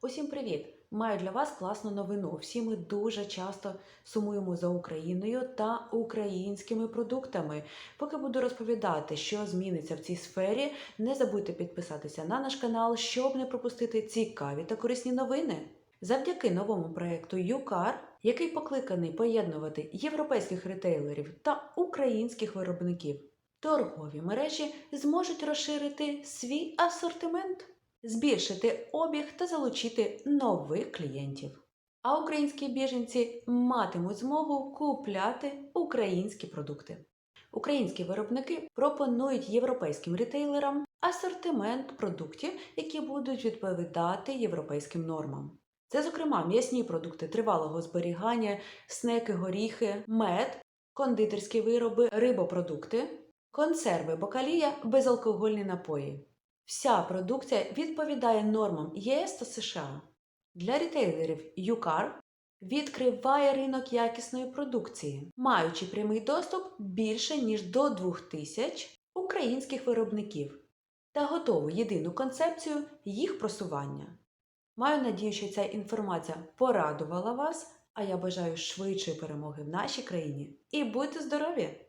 Усім привіт! Маю для вас класну новину. Всі ми дуже часто сумуємо за Україною та українськими продуктами. Поки буду розповідати, що зміниться в цій сфері, не забудьте підписатися на наш канал, щоб не пропустити цікаві та корисні новини. Завдяки новому проєкту UCAR, який покликаний поєднувати європейських ретейлерів та українських виробників, торгові мережі зможуть розширити свій асортимент збільшити обіг та залучити нових клієнтів. А українські біженці матимуть змогу купляти українські продукти. Українські виробники пропонують європейським ретейлерам асортимент продуктів, які будуть відповідати європейським нормам. Це, зокрема, м'ясні продукти тривалого зберігання, снеки, горіхи, мед, кондитерські вироби, рибопродукти, консерви, бакалія, безалкогольні напої. Вся продукція відповідає нормам ЄС та США. Для рітейлерів UCAR відкриває ринок якісної продукції, маючи прямий доступ більше ніж до 2000 українських виробників та готову єдину концепцію їх просування. Маю надію, що ця інформація порадувала вас, а я бажаю швидшої перемоги в нашій країні. І будьте здорові!